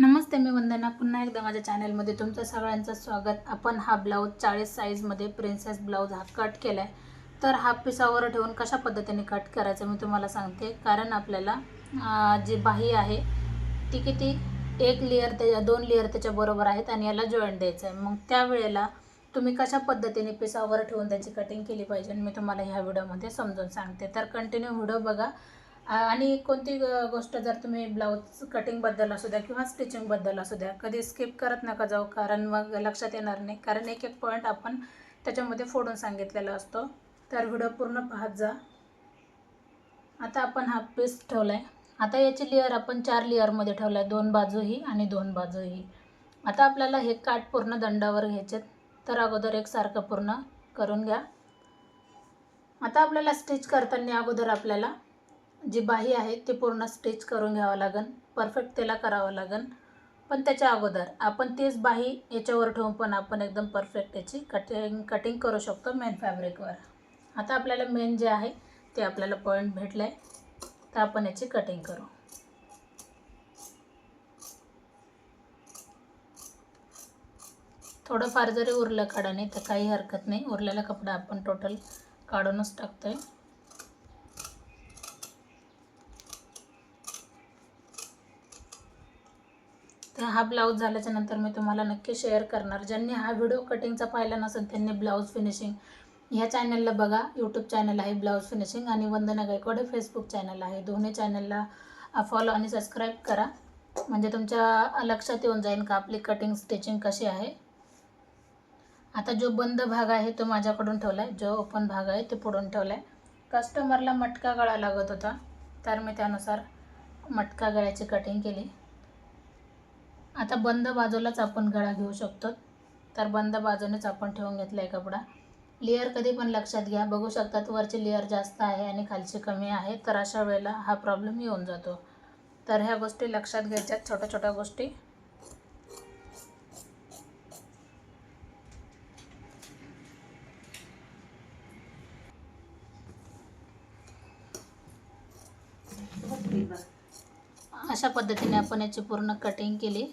नमस्ते मी वंदना. पुन्हा एकदा माझ्या चॅनलमध्ये तुमचं सगळ्यांचं स्वागत. आपण हा ब्लाऊज चाळीस साईजमध्ये प्रिन्सेस ब्लाऊज हा कट केला आहे तर हा पिसावर ठेवून कशा पद्धतीने कट करायचं मी तुम्हाला सांगते. कारण आपल्याला जी बाही आहे ती किती? एक लेअर त्याच्या दोन लेअर त्याच्याबरोबर आहेत आणि याला जॉईंट द्यायचं आहे. मग त्यावेळेला तुम्ही कशा पद्धतीने पिसावर ठेवून त्याची कटिंग केली पाहिजे मी तुम्हाला ह्या व्हिडिओमध्ये समजून सांगते. तर कंटिन्यू व्हिडिओ बघा. आणि कोणती ग- गोष्ट जर तुम्ही ब्लाऊज कटिंगबद्दल असू द्या किंवा स्टिचिंगबद्दल असू द्या कधी स्किप करत नका जाऊ कारण मग लक्षात येणार नाही. कारण एक एक पॉईंट आपण त्याच्यामध्ये फोडून सांगितलेला असतो. तर व्हिडिओ पूर्ण पाहत जा. आता आपण हा पीस ठेवला आहे आता याची लेअर आपण चार लेअरमध्ये ठेवला आहे दोन बाजूही आणि दोन बाजूही. आता आपल्याला हे काठ पूर्ण दंडावर घ्यायचे तर अगोदर एकसारखं पूर्ण करून घ्या. आता आपल्याला स्टिच करताना अगोदर आपल्याला जी बाही आहे ती पूर्ण स्टिच करून घ्यावं लागेल परफेक्ट त्याला करावं लागेल पण त्याच्या अगोदर आपण तीच बाही याच्यावर ठेवून पण आपण एकदम परफेक्ट याची कटिंग कटिंग करू शकतो मेन फॅब्रिकवर आता आपल्याला मेन जे आहे ते आपल्याला पॉईंट भेटलं आहे तर आपण याची कटिंग करू. थोडंफार जरी उरलं काढाने तर काही हरकत नाही. उरलेला कपडा आपण टोटल काढूनच टाकतो आहे तर हा ब्लाऊज झाल्याच्यानंतर मी तुम्हाला नक्की शेअर करणार. ज्यांनी हा व्हिडिओ कटिंगचा पाहिला नसेल त्यांनी ब्लाऊज फिनिशिंग ह्या चॅनलला बघा. यूट्यूब चॅनल आहे ब्लाऊज फिनिशिंग आणि वंदना गायकवाडे फेसबुक चॅनल आहे. दोन्ही चॅनलला फॉलो आणि सबस्क्राईब करा. म्हणजे तुमच्या लक्षात येऊन जाईल का आपली कटिंग स्टिचिंग कशी आहे. आता जो बंद भाग आहे तो माझ्याकडून ठेवला आहे जो ओपन भाग आहे तो पुढून ठेवला आहे कस्टमरला मटका गळा लागत होता. तर मी त्यानुसार मटका गळ्याची कटिंग केली. आता बंद बाजूलाच आपण गळा घेऊ शकतो. तर बंद बाजूनेच आपण ठेवून घेतला आहे कपडा. लेअर कधी पण लक्षात घ्या. बघू शकतात वरची लेअर जास्त आहे आणि खालची कमी आहे. तर अशा वेळेला हा प्रॉब्लेम येऊन जातो. तर ह्या गोष्टी लक्षात घ्यायच्यात छोट्या छोट्या गोष्टी. अशा पद्धतीने आपण याची पूर्ण कटिंग केली.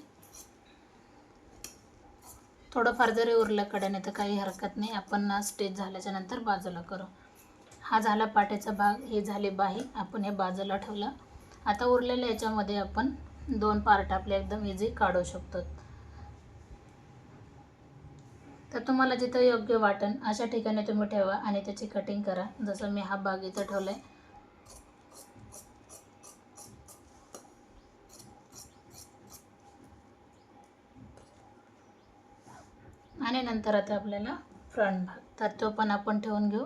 थोडंफार जरी उरलं कड्याने तर काही हरकत नाही. आपण स्टेच झाल्याच्यानंतर बाजूला करू. हा झाला पाट्याचा भाग हे झाले बाही. आपण हे बाजूला ठेवलं. आता उरलेल्या याच्यामध्ये आपण दोन पार्ट आपले एकदम इझी काढू शकतो. तर तुम्हाला जिथं योग्य वाटेल अशा ठिकाणी तुम्ही ठेवा आणि त्याची कटिंग करा. जसं मी हा भाग इथं ठेवला आहे आणि नंतर आता आपल्याला फ्रंट भाग. तर तो पण आपण ठेवून घेऊ.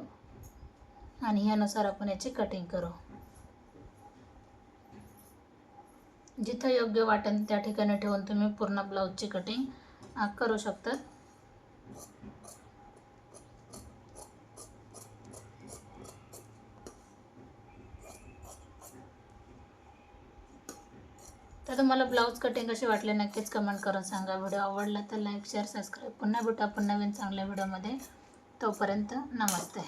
आणि ह्यानुसार आपण याची कटिंग करू. जिथं योग्य वाटेल त्या ठिकाणी ठेवून तुम्ही पूर्ण ब्लाऊजची कटिंग करू शकतात. तर तुम्हाला ब्लाऊज कटिंग कशी वाटली नक्कीच कमेंट करून सांगा. व्हिडिओ आवडला तर लाईक शेअर सबस्क्राईब पुन्हा भेटू आपण नवीन चांगल्या व्हिडिओमध्ये तोपर्यंत नमस्ते.